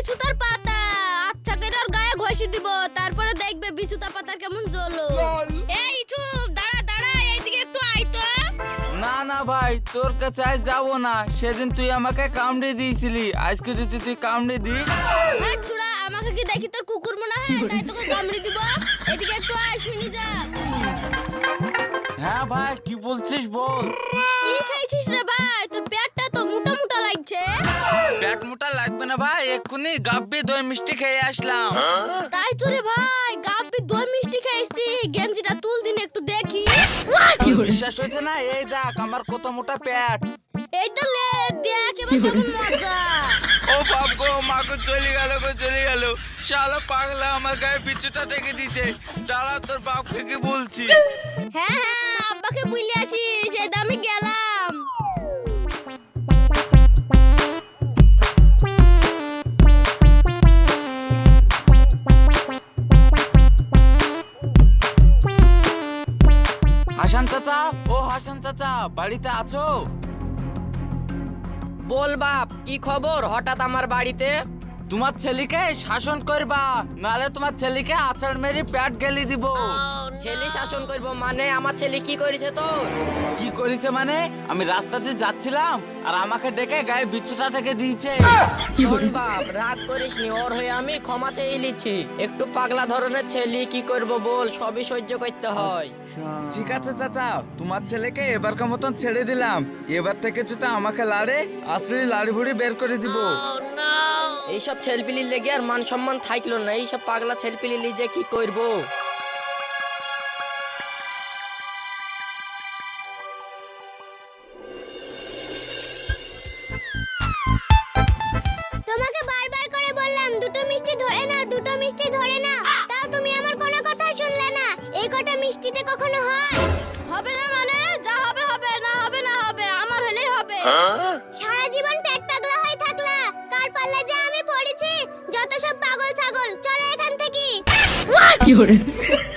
বিছুতার পাতা। আচ্ছা করে ওর গায়ে ঘষি দিব? তারপরে দেখবে বিছুতা পাতার কেমন জ্বলো এই চুপ দাঁড়া দাঁড়া এইদিকে একটু আয় তো। না না ভাই তোর কাছে আজ যাব না। সেদিন তুই আমাকে কামড়ে দিয়েছিলি। আজকে যদি তুই কামড়ে দিস হাট ছুড়া আমাকে কি দেখি তোর কুকুর মনে হয়? তাই তোকে কামড়ে দিব। এদিকে একটু আয় শুনি যা। হ্যাঁ ভাই কি বলছিস বল? কি খাইছিস রে ভাই? তোর পেটটা না ভাই এক্ষুনি গাব্বি দই মিষ্টি খেয়ে আসলাম। তাই তো রে ভাই গাপি দই মিষ্টি খাইছি গেঞ্জিটা তুল দিন একটু দেখি। বিশ্বাস হয়েছে না? এই দেখ আমার কত মোটা পেট এই তো লে দেখ এবার কেমন মজা। ও বাপ গো মা গো চলে গেল গো চলে গেল। শালা পাগলা আমার গায়ে বিচুটা টেকে দিছে দাঁড়া তোর বাপকে কি বলছি? হ্যাঁ হ্যাঁ আব্বাকে বুঝলে আসিস এই দামে গেলাম। হাসান চাচা ও হাসান চাচা বাড়িতে আছো? বল বাপ কি খবর হঠাৎ আমার বাড়িতে? তোমার ছেলেকে শাসন করবা নালে তোমার ছেলেকে আছাড় মেরে পেট গেলি দিব। ছেলে শাসন করব মানে আমার ছেলে কি করেছে তো কি করেছে মানে? আমি রাস্তা দিয়ে যাচ্ছিলাম আর আমাকে ডেকে গায়ে বিচ্ছুটা থেকে দিয়েছে। শোন বাপ রাগ করিস নি ওর হয়ে আমি ক্ষমা চেয়ে নিচ্ছি। একটু পাগলা ধরনের ছেলে কি করব বল সবই সহ্য করতে হয়। ঠিক আছে, চাচা, তোমার ছেলেকে এবারকার মতন ছেড়ে দিলাম। এবার থেকে যদি আমাকে লাড়ে আসলে লাড়ি ভুড়ি বের করে দিব। এইসব ছেলপিলি লেগে আর মান সম্মান থাকল না, এইসব পাগলা ছেলপিলি লিজে কি করব? কটা কখনো হয়? হবে না মানে? যা হবে হবে। না হবে না হবে। আমার হলেই হবে। সারা জীবন পেট পাগলা হয়ে থাকলা। কার পাল্লা যা আমি পড়েছি? যত সব পাগল ছাগল চলে এখান থেকে। অত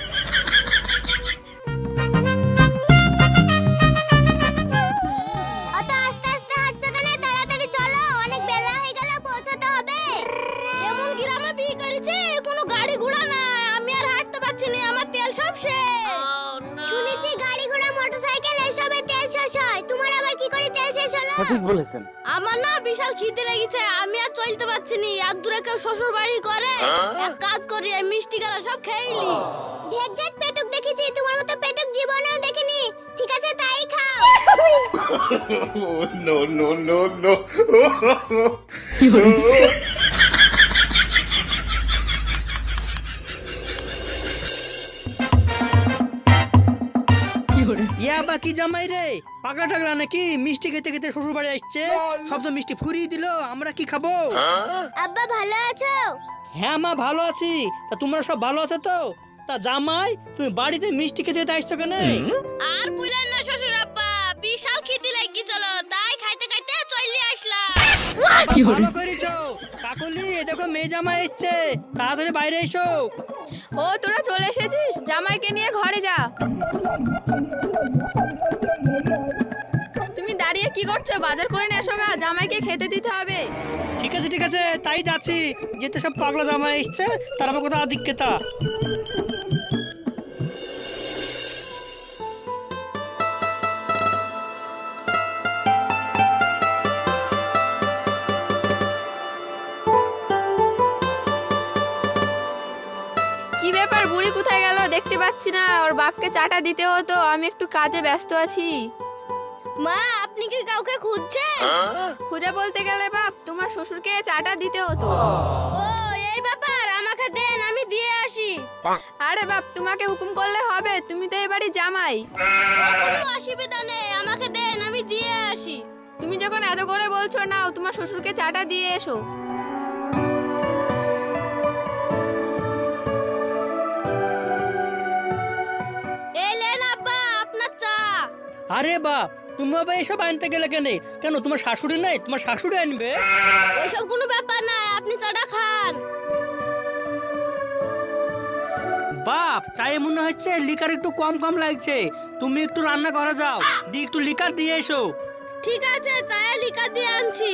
তেল শেষ হলো ঠিক বলেছেন। আমার না বিশাল খিদে লেগেছে আমি আর চলতে পারছি না। আর দূরে কেউ শ্বশুর বাড়ি করে? এক কাজ করি এই মিষ্টি গালা সব খেয়েলি ঢেক ঢেক পেটুক দেখেছি তোমার মতো পেটুক জীবনেও দেখিনি। ঠিক আছে তাই খাও। No no no no. কি no. ইয়া বা কি জামাই রে? পাগলা টাগলা নাকি? মিষ্টি খেতে খেতে শ্বশুর বাড়ি আসছে। সব তো মিষ্টি ফুরিয়ে দিল। আমরা কি খাব? আব্বা ভালো আছো? হ্যাঁ মা ভালো আছি। তা তোমরা সব ভালো আছো তো? তা জামাই তুমি বাড়িতে মিষ্টি খেতে খেতে আসছো কেন? আর বুঝলেন না শ্বশুর আব্বা। বিশাল খিদে লাগি চলো। তাই খাইতে খাইতে চলে আসলাম। ভালো করেছ। দেখো মেয়ে জামাই এসছে। তাড়াতাড়ি বাইরে এসো। ও তোরা চলে এসেছিস? জামাইকে নিয়ে ঘরে যা। তুমি দাঁড়িয়ে কি করছ? বাজার করে নিয়ে এসো গা। জামাইকে খেতে দিতে হবে। ঠিক আছে ঠিক আছে তাই যাচ্ছি। যেতে সব পাগলা জামাই এসছে তার আবার কোথাও আধিক্যতা কি ব্যাপার বুড়ি কোথায় গেল? দেখতে পাচ্ছি না। ওর বাপকে চাটা দিতে হতো। আমি একটু কাজে ব্যস্ত আছি। মা আপনি কি কাউকে খুঁজছেন? খুঁজে বলতে গেলে বাপ তোমার শ্বশুরকে চাটা দিতে হতো। ও এই ব্যাপার আমাকে দেন আমি দিয়ে আসি। আরে বাপ তোমাকে হুকুম করলে হবে। তুমি তো এবারই জামাই। কোনো অসুবিধা নেই আমাকে দেন আমি দিয়ে আসি। তুমি যখন এত করে বলছো নাও তোমার শ্বশুরকে চাটা দিয়ে এসো। আরে বাপ তুমি বাবা এসব আনতে গেলে কেন? কেন তোমার শাশুড়ি নাই? তোমার শাশুড়ি আনবে? ওইসব কোনো ব্যাপার না আপনি চাটা খান। বাপ চায়ে মনে হচ্ছে লিকার একটু কম কম লাগছে। তুমি একটু রান্না করা যাও। দিয়ে একটু লিকার দিয়ে এসো। ঠিক আছে চায়ে লিকার দিয়ে আনছি।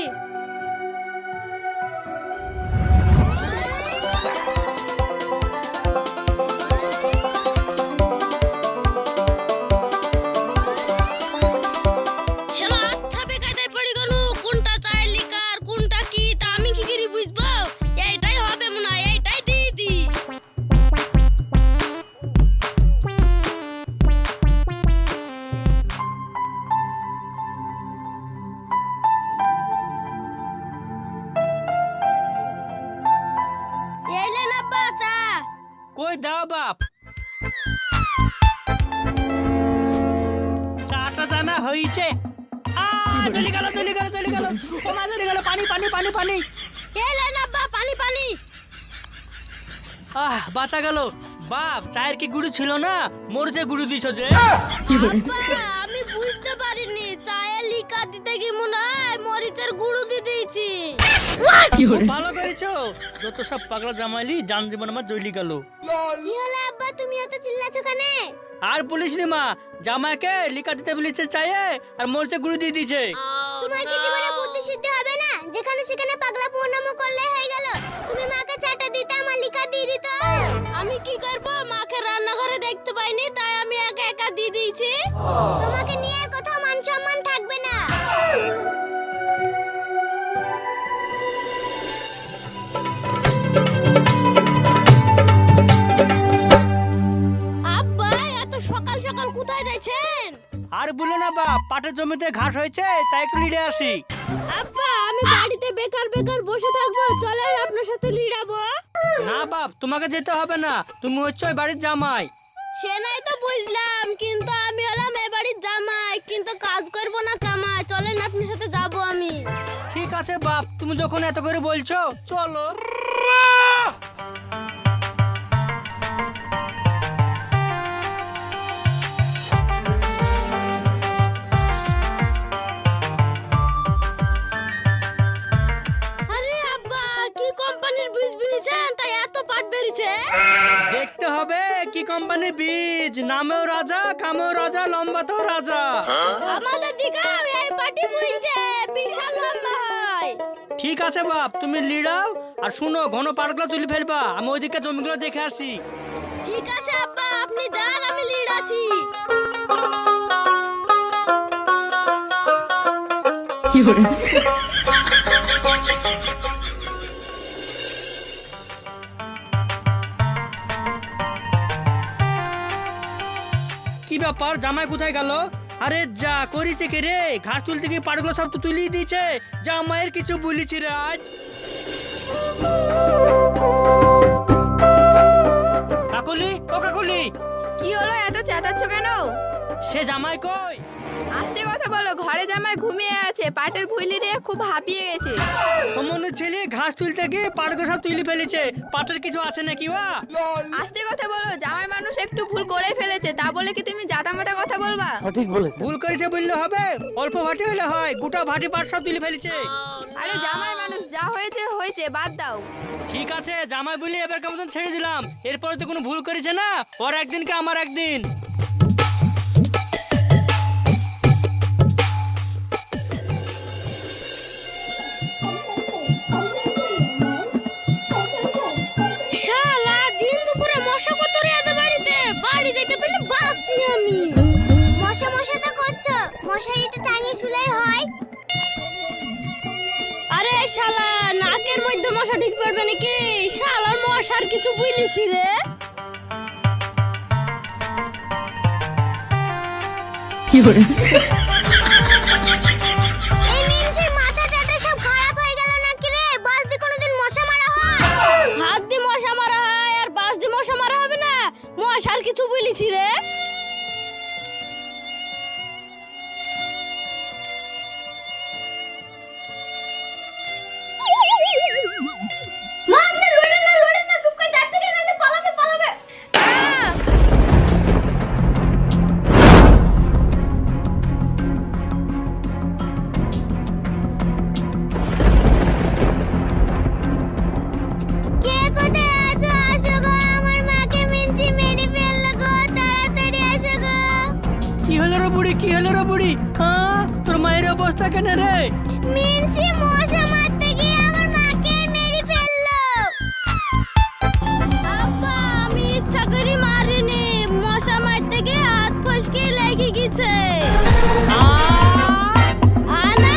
চলে গেল চলে গেল চলে গেল ও মা চলে গেল পানি পানি পানি পানি। এলেন আব্বা পানি পানি। আহ বাঁচা গেল। বাপ চায়ের কি গুরু ছিল না? মরছে গুরু দিছ যে। আব্বা আমি বুঝতে পারিনি। চায়ে লিকা দিতে কি মনে হয়? মরিচের গুঁড়ো দিয়ে দিয়েছি। খুব ভালো করেছ। যত সব পাগলা জামাইলি যান জীবন আমার জইলি গেল। কি হলো? আব্বা তুমি এত চিল্লাছো কেন? আর পুলিশ নি মা জামাইকে লিখা দিতে বলেছে চাইয়ে আর মরচে গুরু দিয়ে দিয়েছে। তোমার কি জীবনে বুদ্ধি সিদ্ধি হবে না? যেখানে সেখানে পাগলা প্রণাম করলে হয়ে গেল। তুমি মাকে চাটা দিতে আমার লিখা দিয়ে দিত। আমি কি করব? মাকে রান্নাঘরে দেখতে পাইনি তাই আমি একা একা দিয়ে দিয়েছি। তোমাকে নিয়ে কোথায় যাচ্ছেন আর বলো না বাপ পাটের জমিতে ঘাস হয়েছে তাই একটু লিডে আসি। আব্বা আমি বাড়িতে বেকার বেকার বসে থাকব চলেন আপনার সাথে লিড়াবো না বাপ তোমাকে যেতে হবে না তুমি হচ্ছে ওই বাড়ির জামাই। সে নাই তো বুঝলাম কিন্তু আমি হলাম এ বাড়ির জামাই কিন্তু কাজ করব না কামাই চলেন আপনার সাথে যাব আমি। ঠিক আছে বাপ তুমি যখন এত করে বলছো চলো। দেখতে হবে কি কোম্পানির বীজ? নামেও রাজা কামেও রাজা লম্বাতেও রাজা। আমাদের দিকেও এই পাটি বুনছে বিশাল লম্বা হয়। ঠিক আছে বাপ তুমি লিড়াও আর শুনো ঘন পাটগুলো তুলে ফেলবা আমি ওইদিকে জমিগুলো দেখে আসি। ঠিক আছে আব্বা আপনি যান আমি লিড়াছি কি ব্যাপার জামাই কোথায় গেল? আরে যা করিছে কে রে? ঘাস তুলতে গিয়ে পাড়গুলো সব তো তুলিয়ে দিয়েছে। জামাইয়ের কিছু বলিছি রাজ আজ। কাকুলি ও কাকুলি। কি হলো? এত চেঁচাচ্ছ কেন? সে জামাই কই? আস্তে কথা বলো ঘরে জামাই ঘুমিয়ে আছে পাটের ভুইলি নিয়ে খুব হাঁপিয়ে গেছে। সম্বন্ধে ছেলে ঘাস তুলতে গিয়ে পাটগুলো সব তুলে ফেলেছে। পাটের কিছু আছে নাকি ওয়া? আস্তে কথা বলো জামাই মানুষ একটু ভুল করে ফেলেছে তা বলে কি তুমি জাতা মাতা কথা বলবা? ভুল করেছে বললে হবে অল্প ভাটি হলে হয় গোটা ভাটি পাট সব তুলে ফেলেছে। আরে জামাই মানুষ যা হয়েছে হয়েছে বাদ দাও। ঠিক আছে জামাই বলি এবার কেমন ছেড়ে দিলাম। এরপরে তো কোনো ভুল করেছে না ওর একদিন কে আমার একদিন। শুলেই হয়। আরে শালা নাকের মধ্যে মশা ঠিক পড়বে নাকি? শালার মশার কিছু বুঝলিছি রে। এই মিনসের মাথা টাটা সব খারাপ হ্যাঁ? তোর মায়ের অবস্থা কেন রে? মিনসি মশা মারতে গিয়ে আমার মাকে মেরে ফেলল। আব্বা আমি ইচ্ছা করে মারিনি। মশা মারতে গিয়ে হাত ফসকে লেগে গেছে! আনা